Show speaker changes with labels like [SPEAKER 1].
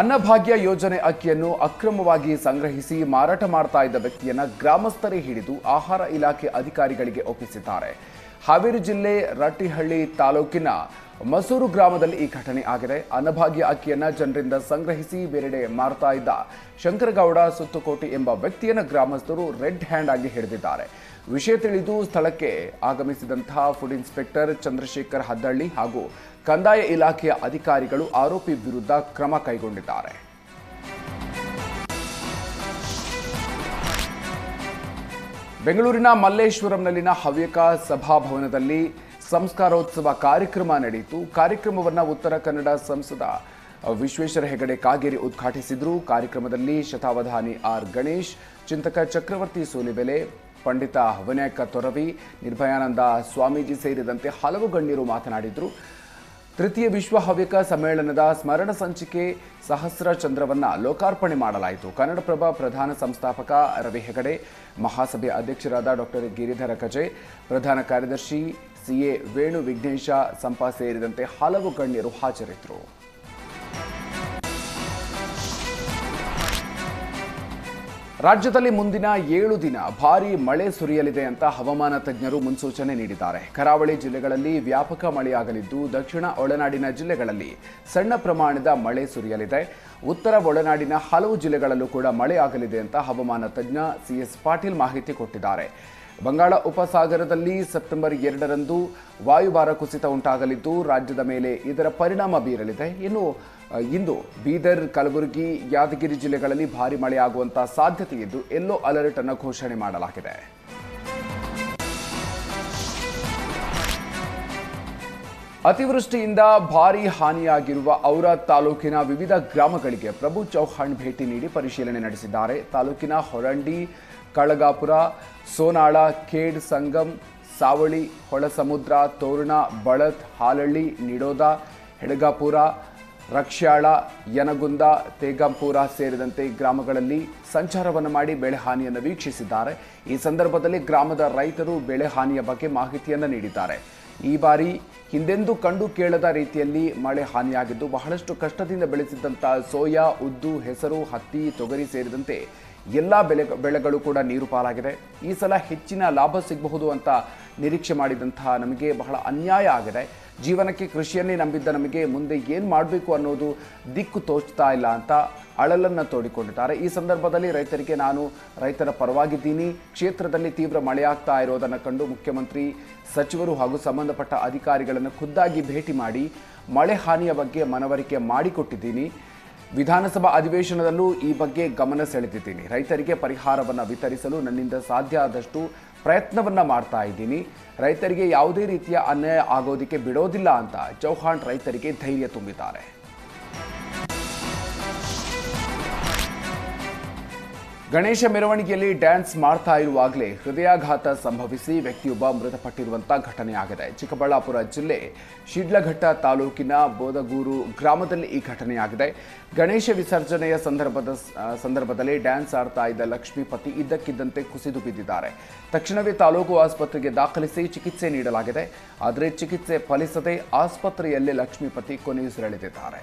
[SPEAKER 1] ಅನ್ನಭಾಗ್ಯ ಯೋಜನೆ ಅಕ್ಕಿಯನ್ನು ಅಕ್ರಮವಾಗಿ ಸಂಗ್ರಹಿಸಿ ಮಾರಾಟ ಮಾಡ್ತಾ ಇದ್ದ ವ್ಯಕ್ತಿಯನ್ನ ಗ್ರಾಮಸ್ಥರೇ ಹಿಡಿದು ಆಹಾರ ಇಲಾಖೆ ಅಧಿಕಾರಿಗಳಿಗೆ ಒಪ್ಪಿಸಿದ್ದಾರೆ. ಹಾವೇರಿ ಜಿಲ್ಲೆ ರಟ್ಟಿಹಳ್ಳಿ ತಾಲೂಕಿನ ಮಸೂರು ಗ್ರಾಮದಲ್ಲಿ ಈ ಘಟನೆ ಆಗಿದೆ. ಅನಭಾಗ್ಯ ಅಕ್ಕಿಯನ್ನ ಜನರಿಂದ ಸಂಗ್ರಹಿಸಿ ಬೇರೆಡೆ ಮಾರ್ತಾ ಇದ್ದ ಶಂಕರಗೌಡ ಸುತ್ತುಕೋಟಿ ಎಂಬ ವ್ಯಕ್ತಿಯನ್ನ ಗ್ರಾಮಸ್ಥರು ರೆಡ್ ಹ್ಯಾಂಡ್ ಆಗಿ ಹಿಡಿದಿದ್ದಾರೆ. ವಿಷಯ ತಿಳಿದು ಸ್ಥಳಕ್ಕೆ ಆಗಮಿಸಿದಂತಹ ಫುಡ್ ಇನ್ಸ್ಪೆಕ್ಟರ್ ಚಂದ್ರಶೇಖರ್ ಹದ್ದಳ್ಳಿ ಹಾಗೂ ಕಂದಾಯ ಇಲಾಖೆಯ ಅಧಿಕಾರಿಗಳು ಆರೋಪಿ ವಿರುದ್ಧ ಕ್ರಮ ಕೈಗೊಂಡಿದ್ದಾರೆ. ಬೆಂಗಳೂರಿನ ಮಲ್ಲೇಶ್ವರಂನಲ್ಲಿನ ಹವ್ಯಕ ಸಭಾಭವನದಲ್ಲಿ ಸಂಸ್ಕಾರೋತ್ಸವ ಕಾರ್ಯಕ್ರಮ ನಡೆಯಿತು. ಕಾರ್ಯಕ್ರಮವನ್ನು ಉತ್ತರ ಕನ್ನಡ ಸಂಸದ ವಿಶ್ವೇಶ್ವರ ಹೆಗಡೆ ಕಾಗೇರಿ ಉದ್ಘಾಟಿಸಿದರು. ಕಾರ್ಯಕ್ರಮದಲ್ಲಿ ಶತಾವಧಾನಿ ಆರ್ ಗಣೇಶ್, ಚಿಂತಕ ಚಕ್ರವರ್ತಿ ಸೋಲಿಬೆಲೆ, ಪಂಡಿತ ವಿನಾಯಕ ತೊರವಿ, ನಿರ್ಭಯಾನಂದ ಸ್ವಾಮೀಜಿ ಸೇರಿದಂತೆ ಹಲವು ಗಣ್ಯರು ಮಾತನಾಡಿದರು. ತೃತೀಯ ವಿಶ್ವ ಹವ್ಯಕ ಸಮ್ಮೇಳನದ ಸ್ಮರಣ ಸಂಚಿಕೆ ಸಹಸ್ರ ಚಂದ್ರವನ್ನ ಲೋಕಾರ್ಪಣೆ ಮಾಡಲಾಯಿತು. ಕನ್ನಡಪ್ರಭ ಪ್ರಧಾನ ಸಂಸ್ಥಾಪಕ ರವಿ ಹೆಗಡೆ, ಮಹಾಸಭೆ ಅಧ್ಯಕ್ಷರಾದ ಡಾಕ್ಟರ್ ಗಿರಿಧರ ಕಜೆ, ಪ್ರಧಾನ ಕಾರ್ಯದರ್ಶಿ ಸಿಎ ವೇಣು ವಿಘ್ನೇಶ, ಸಂಪ ಸೇರಿದಂತೆ ಹಲವು ಗಣ್ಯರು ಹಾಜರಿದ್ದರು. ರಾಜ್ಯದಲ್ಲಿ ಮುಂದಿನ ಏಳು ದಿನ ಭಾರೀ ಮಳೆ ಸುರಿಯಲಿದೆ ಅಂತ ಹವಾಮಾನ ತಜ್ಞರು ಮುನ್ಸೂಚನೆ ನೀಡಿದ್ದಾರೆ. ಕರಾವಳಿ ಜಿಲ್ಲೆಗಳಲ್ಲಿ ವ್ಯಾಪಕ ಮಳೆಯಾಗಲಿದ್ದು, ದಕ್ಷಿಣ ಒಳನಾಡಿನ ಜಿಲ್ಲೆಗಳಲ್ಲಿ ಸಣ್ಣ ಪ್ರಮಾಣದ ಮಳೆ ಸುರಿಯಲಿದೆ. ಉತ್ತರ ಒಳನಾಡಿನ ಹಲವು ಜಿಲ್ಲೆಗಳಲ್ಲೂ ಕೂಡ ಮಳೆಯಾಗಲಿದೆ ಅಂತ ಹವಾಮಾನ ತಜ್ಞ ಸಿಎಸ್ ಪಾಟೀಲ್ ಮಾಹಿತಿ ಕೊಟ್ಟಿದ್ದಾರೆ. ಬಂಗಾಳ ಉಪಸಾಗರದಲ್ಲಿ ಸೆಪ್ಟೆಂಬರ್ ಎರಡರಂದು ವಾಯುಭಾರ ಕುಸಿತ ಉಂಟಾಗಲಿದ್ದು, ರಾಜ್ಯದ ಮೇಲೆ ಇದರ ಪರಿಣಾಮ ಬೀರಲಿದೆ. ಇನ್ನು ಇಂದು ಬೀದರ್, ಕಲಬುರಗಿ, ಯಾದಗಿರಿ ಜಿಲ್ಲೆಗಳಲ್ಲಿ ಭಾರಿ ಮಳೆಯಾಗುವಂತಹ ಸಾಧ್ಯತೆ ಇದ್ದು, ಎಲ್ಲೋ ಅಲರ್ಟ್ ಅನ್ನು ಘೋಷಣೆ ಮಾಡಲಾಗಿದೆ. ಅತಿವೃಷ್ಟಿಯಿಂದ ಭಾರೀ ಹಾನಿಯಾಗಿರುವ ಔರಾ ತಾಲೂಕಿನ ವಿವಿಧ ಗ್ರಾಮಗಳಿಗೆ ಪ್ರಭು ಚೌಹಾಣ್ ಭೇಟಿ ನೀಡಿ ಪರಿಶೀಲನೆ ನಡೆಸಿದ್ದಾರೆ. ತಾಲೂಕಿನ ಹೊರಂಡಿ ಕಳಗಾಪುರ, ಸೋನಾಳ, ಖೇಡ್ ಸಂಗಮ್, ಸಾವಳಿ, ಹೊಳಸಮುದ್ರ, ತೋರಣ, ಬಳತ್, ಹಾಲಳ್ಳಿ, ನಿಡೋದ, ಹೆಡಗಾಪುರ ರಕ್ಷ್ಯಾಳ ಯನಗುಂದ, ತೇಗಂಪುರ ಸೇರಿದಂತೆ ಗ್ರಾಮಗಳಲ್ಲಿ ಸಂಚಾರವನ್ನು ಮಾಡಿ ಬೆಳೆಹಾನಿಯನ್ನು ವೀಕ್ಷಿಸಿದ್ದಾರೆ. ಈ ಸಂದರ್ಭದಲ್ಲಿ ಗ್ರಾಮದ ರೈತರು ಬೆಳೆಹಾನಿಯ ಬಗ್ಗೆ ಮಾಹಿತಿಯನ್ನು ನೀಡಿದ್ದಾರೆ. ಈ ಬಾರಿ ಹಿಂದೆಂದೂ ಕಂಡು ಕೇಳದ ರೀತಿಯಲ್ಲಿ ಮಳೆ ಹಾನಿಯಾಗಿದ್ದು, ಬಹಳಷ್ಟು ಕಷ್ಟದಿಂದ ಬೆಳೆಸಿದ್ದಂಥ ಸೋಯಾ, ಉದ್ದು, ಹೆಸರು, ಹತ್ತಿ, ತೊಗರಿ ಸೇರಿದಂತೆ ಎಲ್ಲ ಬೆಳೆ ಬೆಳೆಗಳು ಕೂಡ ನೀರು ಪಾಲಾಗಿದೆ. ಈ ಸಲ ಹೆಚ್ಚಿನ ಲಾಭ ಸಿಗಬಹುದು ಅಂತ ನಿರೀಕ್ಷೆ ಮಾಡಿದಂತಹ ನಮಗೆ ಬಹಳ ಅನ್ಯಾಯ ಆಗಿದೆ. ಜೀವನಕ್ಕೆ ಕೃಷಿಯನ್ನೇ ನಂಬಿದ್ದ ನಮಗೆ ಮುಂದೆ ಏನು ಮಾಡಬೇಕು ಅನ್ನೋದು ದಿಕ್ಕು ತೋಚ್ತಾ ಇಲ್ಲ ಅಂತ ಅಳಲನ್ನು ತೋಡಿಕೊಂಡಿದ್ದಾರೆ. ಈ ಸಂದರ್ಭದಲ್ಲಿ ರೈತರಿಗೆ ನಾನು ರೈತರ ಪರವಾಗಿದ್ದೀನಿ. ಕ್ಷೇತ್ರದಲ್ಲಿ ತೀವ್ರ ಮಳೆಯಾಗ್ತಾ ಇರೋದನ್ನು ಕಂಡು ಮುಖ್ಯಮಂತ್ರಿ, ಸಚಿವರು ಹಾಗೂ ಸಂಬಂಧಪಟ್ಟ ಅಧಿಕಾರಿಗಳನ್ನು ಖುದ್ದಾಗಿ ಭೇಟಿ ಮಾಡಿ ಮಳೆ ಹಾನಿಯ ಬಗ್ಗೆ ಮನವರಿಕೆ ಮಾಡಿಕೊಟ್ಟಿದ್ದೀನಿ. ವಿಧಾನಸಭಾ ಅಧಿವೇಶನದಲ್ಲೂ ಈ ಬಗ್ಗೆ ಗಮನ ಸೆಳೆದಿದ್ದೀನಿ. ರೈತರಿಗೆ ಪರಿಹಾರವನ್ನು ವಿತರಿಸಲು ನನ್ನಿಂದ ಸಾಧ್ಯ ಆದಷ್ಟು ಪ್ರಯತ್ನವನ್ನು ಮಾಡ್ತಾ ಇದ್ದೀನಿ. ರೈತರಿಗೆ ಯಾವುದೇ ರೀತಿಯ ಅನ್ಯಾಯ ಆಗೋದಕ್ಕೆ ಬಿಡೋದಿಲ್ಲ ಅಂತ ಚೌಹಾಣ್ ರೈತರಿಗೆ ಧೈರ್ಯ ತುಂಬಿದ್ದಾರೆ. ಗಣೇಶ ಮೆರವಣಿಗೆಯಲ್ಲಿ ಡ್ಯಾನ್ಸ್ ಮಾಡ್ತಾ ಇರುವಾಗಲೇ ಹೃದಯಾಘಾತ ಸಂಭವಿಸಿ ವ್ಯಕ್ತಿಯೊಬ್ಬ ಮೃತಪಟ್ಟಿರುವಂಥ ಆಗಿದೆ. ಚಿಕ್ಕಬಳ್ಳಾಪುರ ಜಿಲ್ಲೆ ಶಿಡ್ಲಘಟ್ಟ ತಾಲೂಕಿನ ಬೋದಗೂರು ಗ್ರಾಮದಲ್ಲಿ ಈ ಘಟನೆಯಾಗಿದೆ ಗಣೇಶ ವಿಸರ್ಜನೆಯ ಸಂದರ್ಭದ ಸಂದರ್ಭದಲ್ಲಿ ಡ್ಯಾನ್ಸ್ ಆಡ್ತಾ ಇದ್ದ ಲಕ್ಷ್ಮೀಪತಿ ಇದ್ದಕ್ಕಿದ್ದಂತೆ ಕುಸಿದು ಬಿದ್ದಿದ್ದಾರೆ. ತಕ್ಷಣವೇ ತಾಲೂಕು ಆಸ್ಪತ್ರೆಗೆ ದಾಖಲಿಸಿ ಚಿಕಿತ್ಸೆ ನೀಡಲಾಗಿದೆ. ಆದರೆ ಚಿಕಿತ್ಸೆ ಫಲಿಸದೆ ಆಸ್ಪತ್ರೆಯಲ್ಲೇ ಲಕ್ಷ್ಮೀಪತಿ ಕೊನೆಯುಸಿರೆಳೆದಿದ್ದಾರೆ.